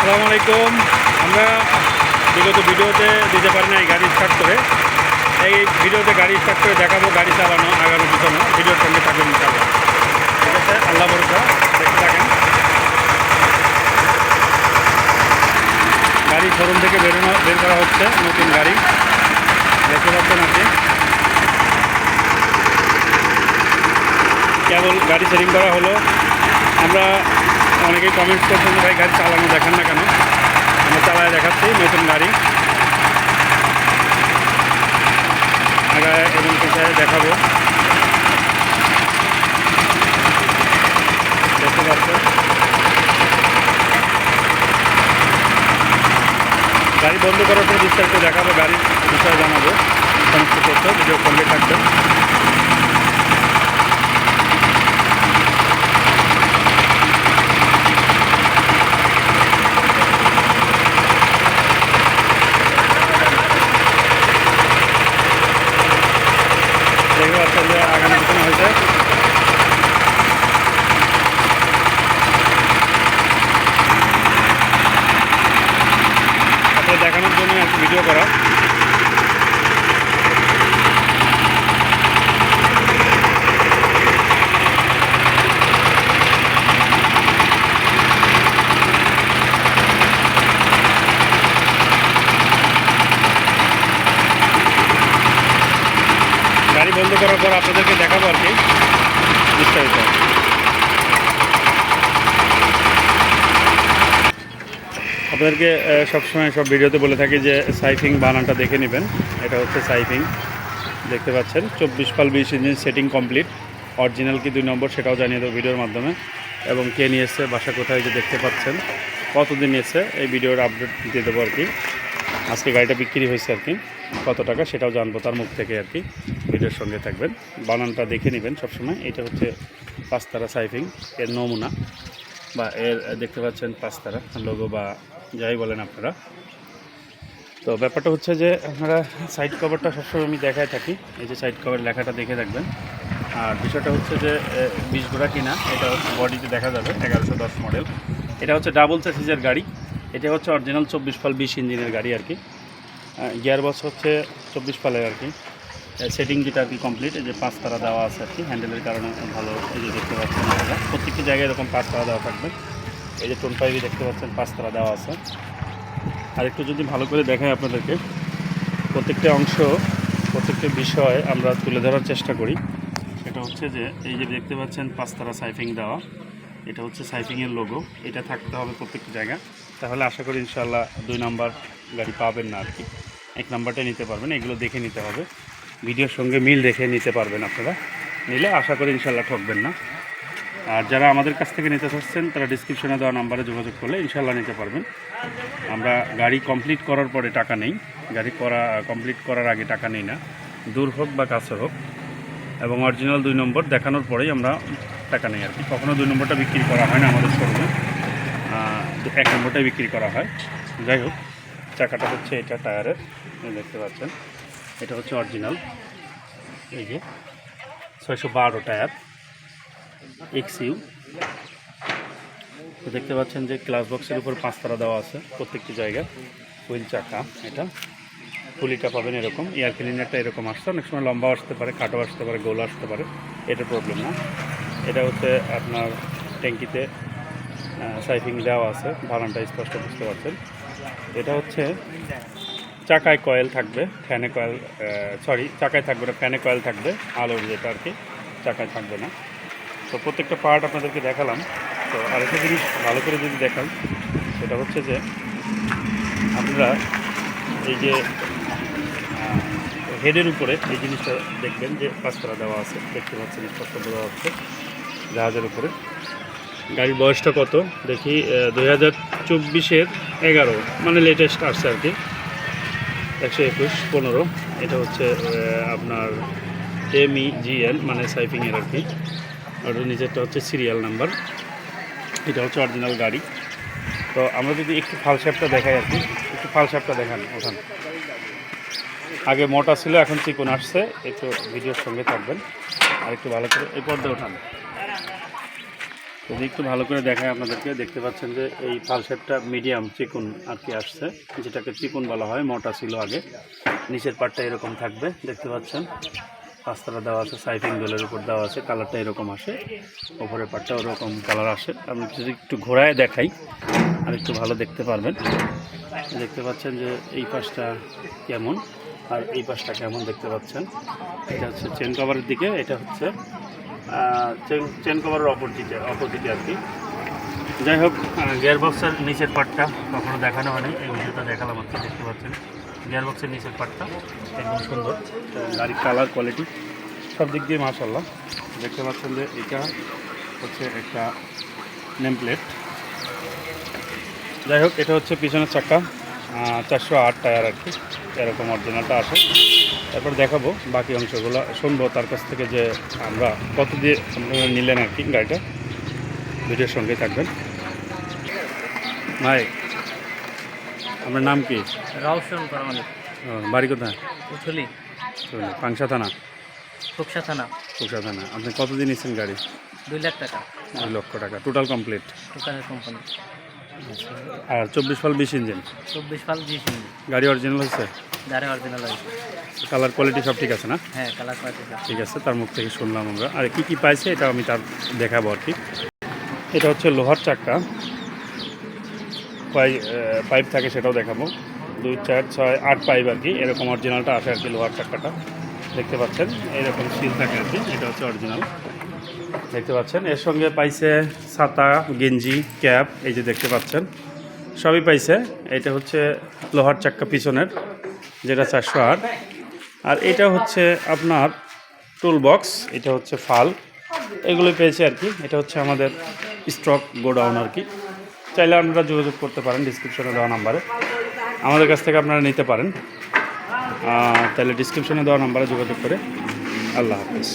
আসসালামু আলাইকুম। আমরা বিগত ভিডিওতে দিতে পারি না এই গাড়ি স্টার্ট করে। এই ভিডিওতে গাড়ি স্টার্ট করে দেখাবো গাড়ি চালানো আগানো পিছনো। ভিডিওর সঙ্গে থাকবেন ইনশাল্লাহ ঠিক আছে? আল্লাহ ভরসা। দেখতে থাকেন। গাড়ি শোরুম থেকে বেরোনো বের করা হচ্ছে নতুন গাড়ি। দেখতে পাচ্ছেন আপনি। কেবল গাড়ি সেটিং করা হলো। আমরা অনেকেই কমেন্টস করছেন ভাই, গাড়ি চালানো দেখেন না কেন? আমরা চালায় দেখাচ্ছি, নতুন গাড়ি। আগায় এবং পিছায় দেখাবো। দেখতে পাচ্ছেন? গাড়ি বন্ধ করার পর বিস্তারিত দেখাবো, গাড়ির বিষয়ে জানাব। সমস্ত তথ্য ভিডিও সঙ্গে থাকবেন দেখতে পাচ্ছেন যে আগামী পিছনে হয়েছে আপনাদের দেখানোর জন্য একটু ভিডিও করা গাড়ি বন্ধ করার পর আপনাদেরকে দেখাবো আর কি বিস্তারিত। আপনাদেরকে সবসময় সব ভিডিওতে বলে থাকি যে সাইফিং বানানটা দেখে নেবেন। এটা হচ্ছে সাইফিং। দেখতে পাচ্ছেন, চব্বিশ পাল বিশ ইঞ্জিন সেটিং কমপ্লিট। অরিজিনাল কি দুই নম্বর সেটাও জানিয়ে দেবো ভিডিওর মাধ্যমে। এবং কে নিয়ে এসছে বাসা কোথায় যে দেখতে পাচ্ছেন, কতদিন এসছে এই ভিডিওর আপডেট দিয়ে দেবো আর কি। আজকে গাড়িটা বিক্রি হয়েছে আর কি। কত টাকা সেটাও জানব তার মুখ থেকে আর কি। ভিডিওর সঙ্গে থাকবেন। বানানটা দেখে নেবেন সবসময়। এটা হচ্ছে পাঁচতারা সাইফিং। এর নমুনা বা এর দেখতে পাচ্ছেন পাঁচতারা লোগো বা যাই বলেন আপনারা। তো ব্যাপারটা হচ্ছে যে আপনারা সাইড কভারটা সবসময় আমি দেখায় থাকি। এই যে সাইড কভার লেখাটা দেখে থাকবেন। আর বিষয়টা হচ্ছে যে বিশ ঘোড়া কিনা, এটা হচ্ছে বডিতে দেখা যাবে, এগারোশো দশ মডেল এটা হচ্ছে ডাবল সাইজের গাড়ি। এটা হচ্ছে অরিজিনাল চব্বিশ পাল বিশ ইঞ্জিনের গাড়ি আর কি। গিয়ার বক্স হচ্ছে চব্বিশ পালের আর কি। সেটিং যেটা আর কি কমপ্লিট এই যে পাঁচ তারা দেওয়া আছে আর কি। হ্যান্ডেলের কারণে ভালো এই যে দেখতে পাচ্ছেন প্রত্যেকটি জায়গায় এরকম পাঁচ তারা দেওয়া থাকবে। এই যে টোন পাইপে দেখতে পাচ্ছেন, পাঁচ তারা দেওয়া আছে। আর একটু যদি ভালো করে দেখাই আপনাদেরকে, প্রত্যেকটা অংশ, প্রত্যেকটা বিষয় আমরা তুলে ধরার চেষ্টা করি। সেটা হচ্ছে যে, এই যে দেখতে পাচ্ছেন পাঁচতারা সাইফিং দেওয়া। এটা হচ্ছে সাইফিংয়ের লোগো এটা থাকতে হবে প্রত্যেকটি জায়গা তাহলে আশা করি ইনশাল্লাহ দুই নাম্বার গাড়ি পাবেন না আর কি। এক নাম্বারটা নিতে পারবেন, এগুলো দেখে নিতে হবে। ভিডিওর সঙ্গে মিল দেখে নিতে পারবেন আপনারা। নিলে আশা করি ইনশাল্লাহ ঠকবেন না। আর যারা আমাদের কাছ থেকে নিতে চাচ্ছেন, তারা ডিসক্রিপশনে দেওয়া নাম্বারে যোগাযোগ করলে ইনশাল্লাহ নিতে পারবেন। আমরা গাড়ি কমপ্লিট করার পরে টাকা নেই। গাড়ি করা কমপ্লিট করার আগে টাকা নেই না। দূর হোক বা কাছের হোক। এবং অরিজিনাল দুই নম্বর দেখানোর পরেই আমরা টাকা নেই আর কি। কখনও দুই নম্বরটা বিক্রি করা হয় না আমাদের শোরুমে এক নম্বরটাই বিক্রি করা হয়। যাই হোক, চাকাটা হচ্ছে এটা টায়ারের দেখতে পাচ্ছেন। এটা হচ্ছে অরিজিনাল। এই যে, ছয়শো বারো টায়ার এক্সইউ তো দেখতে পাচ্ছেন যে ক্লাস বক্সের উপর পাঁচতারা দেওয়া আছে প্রত্যেকটি জায়গা হুইল চাকা এটা। পুলিটা পাবেন এরকম। এয়ার ক্লিনারটা এরকম আসছে। অনেক সময় লম্বা আসতে পারে খাটো আসতে পারে গোল আসতে পারে। এটা প্রবলেম না। এটা হচ্ছে আপনার ট্যাঙ্কিতে সাইফিং দেওয়া আছে বানানটা স্পষ্ট বুঝতে পারছেন। এটা হচ্ছে চাকায় কয়েল থাকবে, ফ্যানে কয়েল সরি চাকায় থাকবে না, ফ্যানে কয়েল থাকবে আলোর যেটা আর কি, চাকায় থাকবে না। তো প্রত্যেকটা পার্ট আপনাদেরকে দেখালাম। তো আরেকটা জিনিস ভালো করে যদি দেখান, সেটা হচ্ছে যে আপনারা এই যে হেডের উপরে এই জিনিসটা দেখবেন যে পাঁচতলা দেওয়া আছে, দেখতে পাচ্ছেন স্পষ্ট বোঝা যাচ্ছে, জাহাজের উপরে। গাড়ির বয়সটা কত? দেখি দুই হাজার চব্বিশের এগারো মানে লেটেস্ট আসছে আর কি। একশো একুশ, পনেরো, এটা হচ্ছে আপনার এমই জিএল মানে সাইফিংয়ের আর কি। আর নিজেরটা হচ্ছে সিরিয়াল নাম্বার এটা হচ্ছে অরিজিনাল গাড়ি। তো আমরা যদি একটু ফালসাপটা দেখাই আর কি, একটু ফালসাপটা দেখান ওখান আগে মোটা ছিল, এখন চিকন আসছে, একটু ভিডিওর সঙ্গে থাকবেন। আর একটু ভালো করে এই পর্দা ওঠান। যদি একটু ভালো করে দেখায় আপনাদেরকে। দেখতে পাচ্ছেন যে এই পাল শেপটা মিডিয়াম চিকুন আর কি আসছে, যেটাকে চিকুন বলা হয়, মোটা ছিল আগে। নিচের পাটটা এরকম থাকবে, দেখতে পাচ্ছেন। পাঁচতারা দেওয়া আছে সাইফিং বেলের উপর দেওয়া আছে কালারটা এরকম আসে। ওপরের পাটটা ওরকম কালার আসে। আমি যদি একটু ঘোরায় দেখাই, আর একটু ভালো দেখতে পারবেন। দেখতে পাচ্ছেন যে এই পাশটা কেমন, আর এই পাশটা কেমন দেখতে পাচ্ছেন। এটা হচ্ছে চেন কভারের দিকে, এটা হচ্ছে চেন কভারের অপোজিটে অপোজিটে আর কি। যাই হোক গিয়ার বক্সের নিচের পার্টটা কখনো দেখানো হয়নি, এই ভিডিওটা দেখালাম কি দেখতে পাচ্ছেন। গিয়ার বক্সের নিচের পার্টটা একদম সুন্দর। গাড়ির কালার কোয়ালিটি সব দিক দিয়ে মাশাল্লাহ দেখতে পাচ্ছেন যে এটা হচ্ছে একটা নেম প্লেট যাই হোক, এটা হচ্ছে পিছনের চাকা চারশো আট টায়ার আর কি। এরকম অরিজিনালটা আসে। তারপর দেখাবো বাকি অংশগুলো শুনব তার কাছ থেকে যে আমরা কত দিয়ে আপনারা নিলেন আর কি গাড়িটা। ভিডিওর সঙ্গে থাকবেন। ভাই আপনার নাম কি? রাউশন বাড়ি কোথায়? উথলি পাংশা থানা? ফুকসা থানা। কুকসা থানা। আপনি কতদিন নিচ্ছেন গাড়ি? দুই লাখ টাকা। দুই লক্ষ টাকা। টোটাল কমপ্লিট দোকানের কোম্পানি আর চব্বিশ ফাল বিশ ইঞ্জিন? চব্বিশ ফাল জি সিং গাড়ি অরিজিনাল হচ্ছে গাড়ি অরিজিনাল আছে কালার কোয়ালিটি সব ঠিক আছে না? হ্যাঁ কালার পাচ্ছি ঠিক আছে তার মুখ থেকে শুনলাম আমরা। আর কি কি পাইছে এটা আমি তার দেখাবো আর কি। এটা হচ্ছে লোহার চাক্কা পাই পাইপ থাকে সেটাও দেখাবো। দুই চার ছয় আট পাইপ আর কি। এরকম অরিজিনালটা আসে আর কি লোহার চাক্কাটা দেখতে পাচ্ছেন? এরকম সিল থাকে আর কি। এটা হচ্ছে অরিজিনাল দেখতে পাচ্ছেন। এর সঙ্গে পাইছে ছাতা, গেঞ্জি, ক্যাপ, এই যে দেখতে পাচ্ছেন। সবই পাইছে। এটা হচ্ছে লোহার চাক্কা পিছনের, যেটা চারশো আট। আর এটা হচ্ছে আপনার টুল বক্স এটা হচ্ছে ফাল। এগুলোই পেয়েছে আর কি। এটা হচ্ছে আমাদের স্টক গোডাউন আর কি। চাইলে আপনারা যোগাযোগ করতে পারেন ডিসক্রিপশনে দেওয়া নাম্বারে আমাদের কাছ থেকে আপনারা নিতে পারেন। তাহলে ডিসক্রিপশনে দেওয়া নাম্বারে যোগাযোগ করে। আল্লাহ হাফিজ।